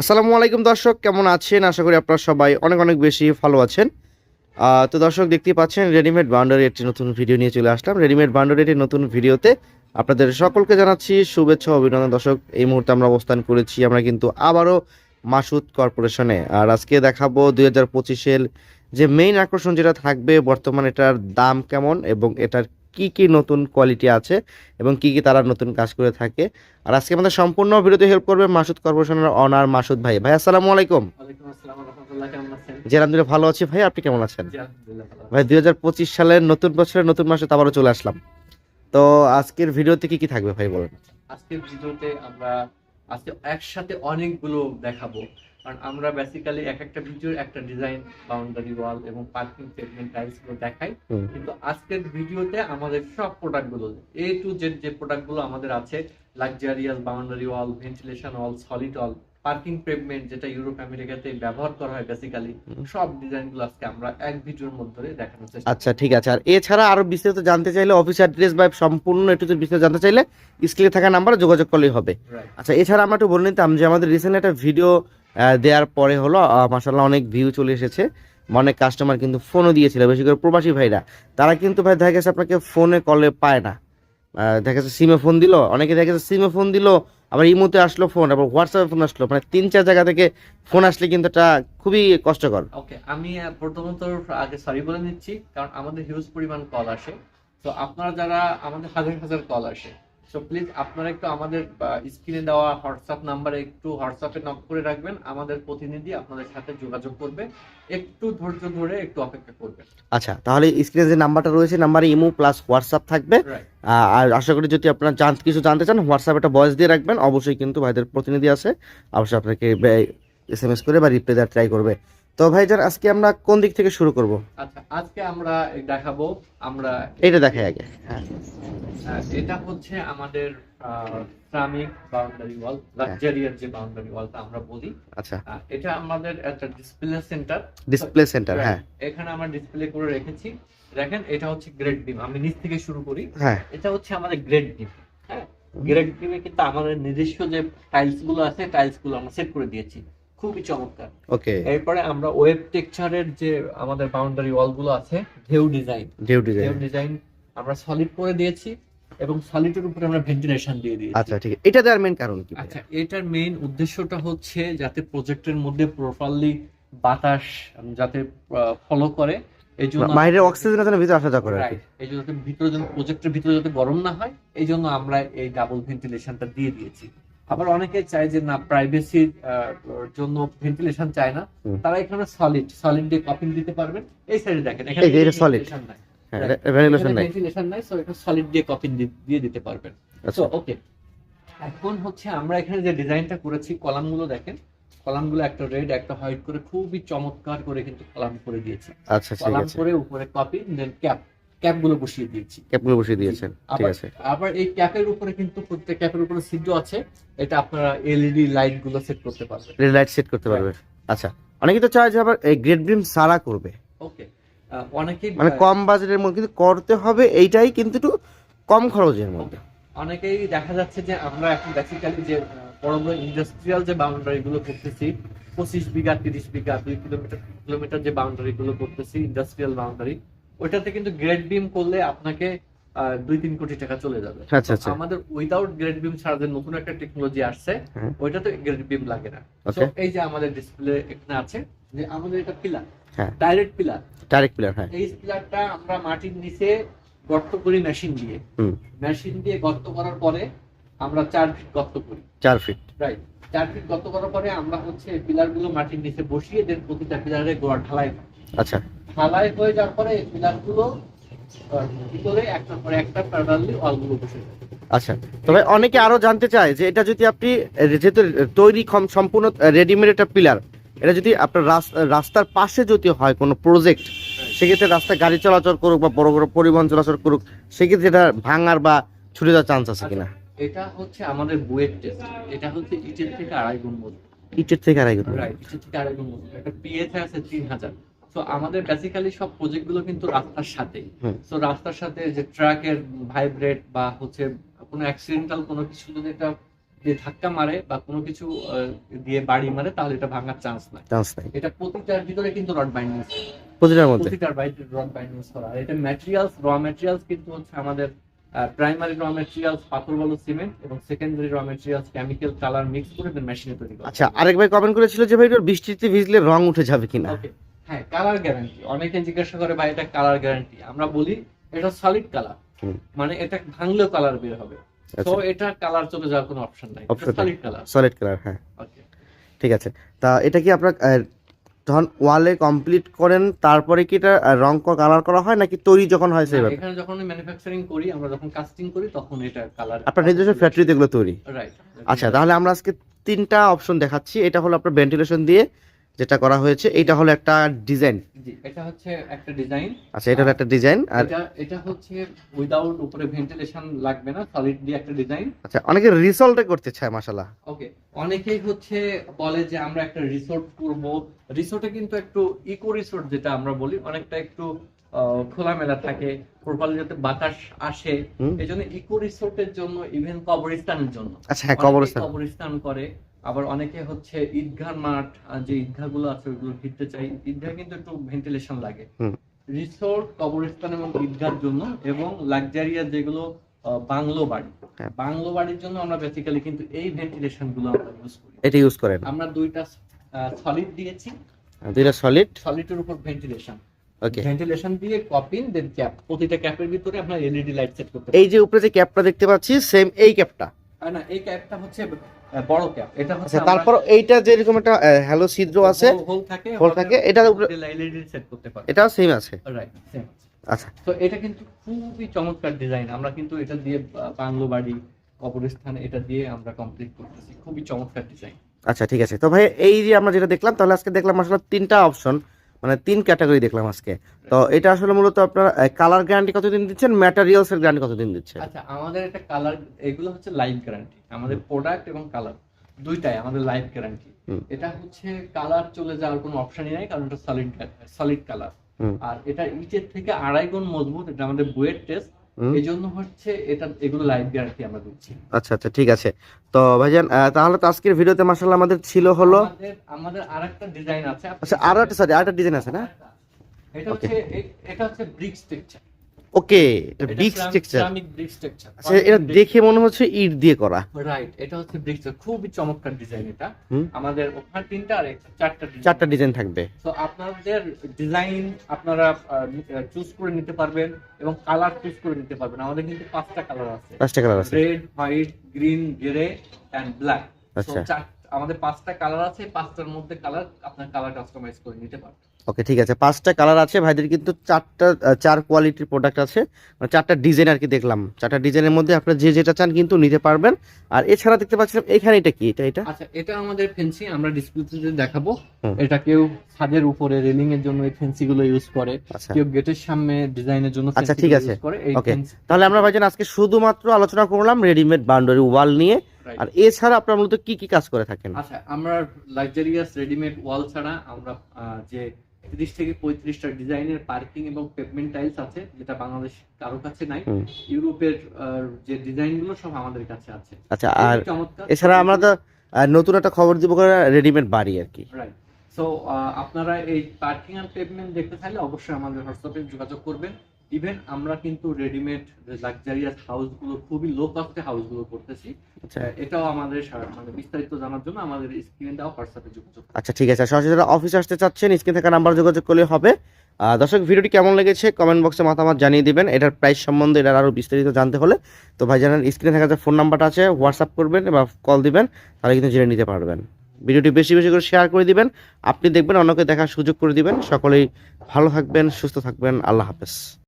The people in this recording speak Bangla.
আসসালামু আলাইকুম দর্শক, কেমন আছেন? আশা করি আপনারা সবাই অনেক অনেক বেশি ভালো আছেন। তো দর্শক, দেখতেই পাচ্ছেন রেডিমেড বাউন্ডারি একটি নতুন ভিডিও নিয়ে চলে আসলাম। রেডিমেড বাউন্ডারির নতুন ভিডিওতে আপনাদের সকলকে জানাচ্ছি শুভেচ্ছা, অভিনন্দন। দর্শক, এই মুহূর্তে আমরা অবস্থান করেছি আমরা কিন্তু আবারও মাসুদ কর্পোরেশনে আর আজকে দেখাবো দুই হাজার পঁচিশের যে মেইন আকর্ষণ যেটা থাকবে, বর্তমানে এটার দাম কেমন এবং এটার কি কি নতুন কোয়ালিটি আছে এবং কি কি তারা নতুন কাজ করে থাকে। আর আজকে আমাদের সম্পূর্ণ ভিডিওতে হেল্প করবে মাসুদ কর্পোরেশনের অনার মাসুদ ভাই। ভাই আসসালামু আলাইকুম। জি আলহামদুলিল্লাহ ভালো আছি। ভাই আপনি কেমন আছেন? ভাই দুই হাজার পঁচিশ সালের নতুন বছরের নতুন মাসে আবারও চলে আসলাম। তো আজকের ভিডিওতে কি কি থাকবে ভাই বলেন? আজকের ভিডিওতে আমরা আজকে একসাথে অনেকগুলো দেখাবো। কারণ আমরা বেসিক্যালি এক একটা ভিডিওর একটা ডিজাইন বাউন্ডারি ওয়াল এবং পার্কিং সেগমেন্ট টাইলসগুলো দেখাই। কিন্তু আজকের ভিডিওতে আমাদের সব প্রোডাক্টগুলো এ টু জেড যে প্রোডাক্টগুলো আমাদের আছে luxurious boundary wall ventilation wall solid wall parking pavement যেটা ইউরোপ আমেরিকাতে ব্যবহার করা হয় বেসিক্যালি সব ডিজাইনগুলো আজকে আমরা এক ভিডিওর মধ্যে দেখানোর চেষ্টা আচ্ছা ঠিক আছে। আর এছাড়া আরও বিস্তারিত জানতে চাইলে অফিস অ্যাড্রেস বা সম্পূর্ণ একটু বিস্তারিত জানতে চাইলে স্ক্রিনে থাকা নাম্বারে যোগাযোগ করলেই হবে। আচ্ছা এছাড়া আমরা একটু বলে নিতাম যে আমাদের রিসেন্ট একটা ভিডিও দেওয়ার পরে হলো মাসাল্লাহ অনেক ভিউ চলে এসেছে। অনেক কাস্টমার কিন্তু ফোনও দিয়েছিল, বেশি করে প্রবাসী ভাইরা। তারা কিন্তু ভাই দেখা গেছে আপনাকে ফোনে কলে পায় না। দেখা গেছে সিমে ফোন দিল, অনেকে দেখা গেছে সিমে ফোন দিল, আবার ইমোতে আসলো ফোন আবার হোয়াটসঅ্যাপে ফোন আসলো। মানে তিন চার জায়গা থেকে ফোন আসলে কিন্তু এটা খুবই কষ্টকর। ওকে আমি প্রথমত, আগে সরি বলে নিচ্ছি, কারণ আমাদের হিউজ পরিমাণ কল আসে। তো আপনারা যারা আমাদের হাজার হাজার কল আসে সো প্লিজ আপনারা একটু আমাদের স্ক্রিনে দেওয়া হোয়াটসঅ্যাপ নাম্বারে একটু হোয়াটসঅ্যাপে নক করে রাখবেন। আমাদের প্রতিনিধি আপনাদের সাথে যোগাযোগ করবে। একটু ধৈর্য ধরে একটু অপেক্ষা করবেন আচ্ছা তাহলে স্ক্রিনে যে নাম্বারটা রয়েছে নাম্বারে ইমো প্লাস হোয়াটসঅ্যাপ থাকবে। আর আশা করি যদি আপনারা জান কিছু জানতে চান হোয়াটসঅ্যাপে একটা ভয়েস দিয়ে রাখবেন। অবশ্যই কিন্তু ভাইদের প্রতিনিধি আছে। অবশ্যই আপনাকে এস এম এস করে বা রিপ্লাই দেওয়ার ট্রাই করবে। তো ভাইজান আজকে আমরা কোন দিক থেকে শুরু করব? আচ্ছা আজকে আমরা দেখাবো আমরা এটা দেখাই আগে হ্যাঁ। এটা হচ্ছে আমাদের শ্রামিক বাউন্ডারি ওয়াল লাক্সারিয়ার যে বাউন্ডারি ওয়ালটা আমরা বলি। আচ্ছা। এটা আমাদের একটা ডিসপ্লে সেন্টার ডিসপ্লে সেন্টার হ্যাঁ। এখানে আমরা ডিসপ্লে করে রেখেছি। দেখেন এটা হচ্ছে গ্রেড বিম আমি নিচ থেকে শুরু করি। হ্যাঁ। এটা হচ্ছে আমাদের গ্রেড বিম হ্যাঁ। গ্রেড বিমে কিন্তু আমাদের নিজস্ব যে টাইলসগুলো আছে টাইলসগুলো আমরা সেট করে দিয়েছি। খুবই চমৎকার। ওকে। এরপরে আমরা ওয়েব টেক্সচারের যে আমাদের বাউন্ডারি ওয়ালগুলো আছে ঢেউ ডিজাইন ঢেউ ডিজাইন ডিজাইন আমরা সলিড করে দিয়েছি এবং সলিডের উপরে আমরা ভেন্টিলেশন দিয়ে দিয়েছি। আচ্ছা ঠিক আছে। এটা দেওয়ার মেন কারণ কি আচ্ছা এটার মেইন উদ্দেশ্যটা হচ্ছে যাতে প্রজেক্টের মধ্যে প্রপারলি বাতাস যাতে ফলো করে। এই জন্য বাইরের অক্সিজেন যেন ভিতরে আসা করে এই জন্য ভিতরে যেন প্রজেক্টের ভিতরে যাতে গরম না হয় এই জন্য আমরা এই ডাবল ভেন্টিলেশনটা দিয়ে দিয়েছি। আবার অনেকে চায় যে না প্রাইভেসির জন্য ভেন্টিলেশন চায় না। তারা এখানে সলিড সলিড দিয়ে কপিং দিতে পারবেন। এই সাইডে দেখেন solid। হ্যাঁ ভেন্টিলেশন নাই। ভেন্টিলেশন নাই সো এটা সলিড দিয়ে কপিং দিয়ে দিতে পারবেন। আচ্ছা। তো ওকে এখন হচ্ছে আমরা এখানে যে ডিজাইনটা করেছি কলামগুলো দেখেন। কলামগুলো একটা রেড একটা হোয়াইট করে খুবই চমৎকার করে কিন্তু কলাম করে দিয়েছি। আচ্ছা ঠিক কলাম করে উপরে কপি দেন ক্যাপ ক্যাপগুলো বসিয়ে দিয়েছি। ক্যাপগুলো বসিয়ে দিয়েছেন। ঠিক আছে। আবার এই ক্যাপের উপরে কিন্তু প্রত্যেক ক্যাপের উপরে সিদ্ধ আছে। এটা আপনারা এলইডি লাইটগুলো সেট করতে পারবেন। রেড লাইট সেট করতে পারবে আচ্ছা অনেকে তো চায় যে আবার এই গ্রেড বিম সারা করবে। ওকে অনেকেই মানে কম বাজেটের মধ্যে কিন্তু করতে হবে এইটাই কিন্তু একটু কম খরচের মধ্যে। অনেকেই দেখা যাচ্ছে যে আমরা এখন বেসিক্যালি যে বড় বড় ইন্ডাস্ট্রিয়াল যে বাউন্ডারি গুলো করতেছি পঁচিশ বিঘা তিরিশ বিঘা দুই কিলোমিটার কিলোমিটার যে বাউন্ডারি গুলো করতেছি ইন্ডাস্ট্রিয়াল বাউন্ডারি ওইটাতে কিন্তু গ্রেড বিম করলে আপনাকে দুই তিন কোটি টাকা চলে যাবে। আচ্ছা আচ্ছা। আমাদের উইদাউট গ্রেড বিম ছাড়া যে নতুন একটা টেকনোলজি আসছে হ্যাঁ। ওইটাতে গ্রেড বিম লাগে না। এই যে আমাদের ডিসপ্লে এখানে আছে যে আমাদের এটা pillar. Direct pillar direct player হ্যাঁ। এই পিলারটা আমরা মাটির নিচে গর্ত করি মেশিন দিয়ে। মেশিন দিয়ে গর্ত করার পরে আমরা চার ফিট গর্ত করি। চার ফিট রাইট চার ফিট গর্ত করার পরে আমরা হচ্ছে পিলারগুলো মাটির নিচে বসিয়ে দেন প্রতিটা পিলারে গোড়া ঢালাই। আচ্ছা। ঢালাই হয়ে যাওয়ার পরে এই পিলারগুলো ভিতরে একটার পরে একটা প্যারালালি অলগুলো বসে যায়। আচ্ছা তবে অনেকে আরও জানতে চায় যে এটা যদি আপনি যেহেতু তৈরি সম্পূর্ণ রেডিমেড একটা পিলার এটা যদি আপনার রাস- রাস্তার পাশে যদি হয় কোনো প্রজেক্ট সেক্ষেত্রে রাস্তায় গাড়ি চলাচল করুক বা বড় বড় পরিবহন চলাচল করুক সেক্ষেত্রে এটা ভাঙার বা ছুটে যাওয়ার চান্স আছে কিনা এটা হচ্ছে আমাদের বুয়েট টেস্ট এটা হচ্ছে ইটের থেকে আড়াই গুণ মজবুত ইটের থেকে আড়াই গুণ। রাইট ইটের থেকে আড়াই গুণ মজবুত একটা পিএসএ আছে তিন হাজার তো আমাদের বেসিক্যালি সব প্রজেক্টগুলো কিন্তু রাস্তার সাথে হুম। তো রাস্তার সাথে যে ট্রাকের ভাইব্রেট বা হচ্ছে কোনো অ্যাক্সিডেন্টাল কোনো কিছু যদি একটা দিয়ে ধাক্কা মারে বা কোনো কিছু দিয়ে বাড়ি মারে তাহলে এটা ভাঙার চান্স নাই। চান্স নাই। এটা প্রতিটার ভিতরে কিন্তু রড বাইন্ডিং প্রতিটার মধ্যে? প্রতিটার বাইরে রড বাইন্ডিং করা। আর এটা ম্যাটেরিয়ালস র ম্যাটেরিয়ালস কিন্তু হচ্ছে আমাদের প্রাইমারি র ম্যাটেরিয়ালস পাথর বালু সিমেন্ট এবং সেকেন্ডারি র ম্যাটেরিয়ালস কেমিক্যাল কালার মিক্স করে মেশিনে তৈরি করা। আচ্ছা আরেক ভাই কমেন্ট করেছিল যে ভাই বৃষ্টিতে ভিজলে রং উঠে যাবে কিনা? ওকে হ্যাঁ কালার গ্যারান্টি অনেকে জিজ্ঞাসা করে ভাই এটা কালার গ্যারান্টি আমরা বলি এটা সলিড কালার মানে এটা ভাঙলেও কালার বের হবে। তো আচ্ছা এটা কালার চলে যাওয়ার কোনো অপশন নাই। সলিড কালার সলিড কালার হ্যাঁ। ঠিক আছে। তা এটা কি আপনার যখন ওয়ালে কমপ্লিট করেন তারপরে কি এটা রং কালার করা হয় নাকি তৈরি যখন হয় সেভাবে এখানে যখন ম্যানুফ্যাকচারিং করি আমরা যখন কাস্টিং করি তখন এটা কালার আপনার নিজস্ব ফ্যাক্টরিতে এগুলো তৈরি? রাইট আচ্ছা তাহলে আমরা আজকে তিনটা অপশন দেখাচ্ছি। এটা হলো আপনার ভেন্টিলেশন দিয়ে যেটা করা হয়েছে এটা হলো একটা ডিজাইন জি এটা হচ্ছে একটা ডিজাইন আচ্ছা এটা হলো একটা ডিজাইন আর এটা এটা হচ্ছে উইদাউট উপরে ভেন্টিলেশন লাগবে না সলিড দিয়ে একটা ডিজাইন আচ্ছা অনেকে রিসল্টে করতে চায় মাসালা ওকে অনেকেই হচ্ছে বলে যে আমরা একটা রিসোর্ট করব। রিসোর্টে কিন্তু একটু ইকো রিসোর্ট যেটা আমরা বলি অনেকটা একটু খোলামেলা থাকে প্রপারলি যাতে বাতাস আসে। এই জন্য ইকো রিসোর্টের জন্য ইভেন কবরস্থানের জন্য। আচ্ছা হ্যাঁ কবরস্থান। কবরস্থান করে আবার অনেকে হচ্ছে ঈদগাহ মাঠ যে ঈদগাহগুলো আছে ওইগুলো ঘিরতে চাই। ঈদগাহ কিন্তু একটু ভেন্টিলেশন লাগে। রিসোর্ট কবরস্থান এবং ঈদগাহর জন্য এবং লাক্সারিয়াস যেগুলো বাংলো বাড়ি। হ্যাঁ। বাংলো বাড়ির জন্য আমরা বেসিক্যালি কিন্তু এই ভেন্টিলেশনগুলো আমরা ইউজ করি। এটা ইউজ করেন? আমরা দুইটা সলিড দিয়েছি। দুইটা সলিড সলিডের উপর ভেন্টিলেশন ওকে ভেন্টিলেশন দিয়ে কপিন দেন ক্যাপ প্রতিটা ক্যাপের ভিতরে আপনার এলইডি লাইট সেট করতে এই যে উপরে যে ক্যাপটা দেখতে পাচ্ছি সেম এই ক্যাপটা। না এই ক্যাপটা হচ্ছে বড় ক্যাপ এটা হচ্ছে আচ্ছা তারপর এইটা যেরকম একটা হ্যালো ছিদ্র আছে হোল থাকে হোল থাকে, এটার এলইডি সেট করতে পারেন এটাও সেম আছে। রাইট সেম আচ্ছা। তো এটা কিন্তু খুবই চমৎকার ডিজাইন আমরা কিন্তু এটা দিয়ে আহ, বাংলো বাড়ি কবরস্থান এটা দিয়ে আমরা কমপ্লিট করতেছি। খুবই চমৎকার ডিজাইন আচ্ছা ঠিক আছে। তো ভাই এই যে আমরা যেটা দেখলাম তাহলে আজকে দেখলাম আসলে তিনটা অপশন মানে তিন ক্যাটাগরি দেখলাম আজকে। তো এটা আসলে মূলত আপনার কালার গ্যারান্টি কতদিন দিচ্ছেন ম্যাটেরিয়ালস এর গ্যারান্টি কতদিন দিচ্ছেন? আচ্ছা আমাদের একটা কালার এগুলো হচ্ছে লাইফ গ্যারান্টি আমাদের প্রোডাক্ট এবং কালার দুইটাই আমাদের লাইফ গ্যারান্টি এটা হচ্ছে কালার চলে যাওয়ার কোনো অপশনই নাই কারণ এটা সলিড সলিড কালার আর এটা ইটের থেকে আড়াই গুণ মজবুত এটা আমাদের বুয়েট টেস্ট। এই জন্য হচ্ছে এটা এগুলো লাইফ গ্যারান্টি আমরা দিচ্ছি। আচ্ছা আচ্ছা ঠিক আছে। তো ভাইজান তাহলে তো আজকের ভিডিওতে মাশাআল্লাহ আমাদের ছিল হলো আমাদের আমাদের আরেকটা ডিজাইন আছে। আচ্ছা আরেকটা একটা সরি আরেকটা ডিজাইন আছে না? এটা হচ্ছে এটা হচ্ছে brick structure okay structure brick structure আচ্ছা এটা দেখে মনে হচ্ছে ইট দিয়ে করা। রাইট এটা হচ্ছে ব্রিক খুবই চমৎকার ডিজাইন এটা। আমাদের ওখানে তিনটা আর চারটা চারটা ডিজাইন থাকবে। তো আপনাদের ডিজাইন আপনারা চুজ করে নিতে পারবেন এবং কালার চুজ করে নিতে পারবেন। আমাদের কিন্তু পাঁচটা কালার আছে। পাঁচটা কালার আছে। Red white green grey and black আচ্ছা। আমাদের পাঁচটা কালার আছে। পাঁচটার মধ্যে কালার আপনার কালার কাস্টমাইজ করে নিতে পারবেন। ওকে ঠিক আছে। পাঁচটা কালার আছে। ভাইদের কিন্তু চারটা চার কোয়ালিটির প্রোডাক্ট আছে। মানে চারটা ডিজাইন আর কি দেখলাম। চারটা ডিজাইনের মধ্যে আপনারা যে যেটা চান কিন্তু নিতে পারবেন। আর এছাড়া দেখতে পাচ্ছিলাম এখানে এটা কি? এটা এটা? আচ্ছা এটা আমাদের ফেন্সি আমরা ডিসপ্লেতে দেখাবো। এটা কেউ ছাদের উপরে রেলিং এর জন্য এই ফেন্সি গুলো ইউজ করে। আচ্ছা। কেউ গেটের সামনে ডিজাইনের জন্য আচ্ছা, ঠিক আছে। fancy- তাহলে আমরা ভাইজান আজকে শুধুমাত্র আলোচনা করলাম রেডিমেড বাউন্ডারি ওয়াল নিয়ে. আর এছাড়া আপনারা মূলত কি কি কাজ করে থাকেন? আচ্ছা আমরা লাক্সারিয়াস রেডিমেড ওয়াল ছাড়া আমরা যে তিরিশ থেকে পঁয়ত্রিশটা ডিজাইনের পার্কিং এবং পেভমেন্ট টাইলস আছে যেটা বাংলাদেশ কারও কাছে নাই। ইউরোপের যে ডিজাইনগুলো সব আমাদের কাছে আছে। আচ্ছা আর এছাড়া আমরা তো নতুন একটা খবর দিব রেডিমেড বাড়ি আর কি। রাইট সো আপনারা এই পার্কিং আর পেভমেন্ট দেখতে চাইলে অবশ্যই আমাদের হোয়াটসঅ্যাপে যোগাযোগ করবেন। ইভেন আমরা কিন্তু রেডিমেড লাক্সারিয়াস হাউসগুলো খুবই লো কস্টে হাউসগুলো করতেছি। আচ্ছা। এটাও আমাদের মানে বিস্তারিত জানার জন্য আমাদের স্ক্রিনে হোয়াটসঅ্যাপে যোগাযোগ আচ্ছা ঠিক আছে। সরাসরি যারা অফিসে আসতে চাচ্ছেন স্ক্রিন থাকা নাম্বার যোগাযোগ করলে হবে। দর্শক ভিডিওটি কেমন লেগেছে কমেন্ট বক্সে মতামত জানিয়ে দিবেন। এটার প্রাইস সম্বন্ধে এটার আরও বিস্তারিত জানতে হলে তো ভাই জানান স্ক্রিনে থাকা যে ফোন নাম্বারটা আছে হোয়াটসঅ্যাপ করবেন বা কল দিবেন তাহলে কিন্তু জেনে নিতে পারবেন। ভিডিওটি বেশি বেশি করে শেয়ার করে দিবেন। আপনি দেখবেন অন্যকে দেখার সুযোগ করে দিবেন। সকলেই ভালো থাকবেন সুস্থ থাকবেন। আল্লাহ হাফেজ।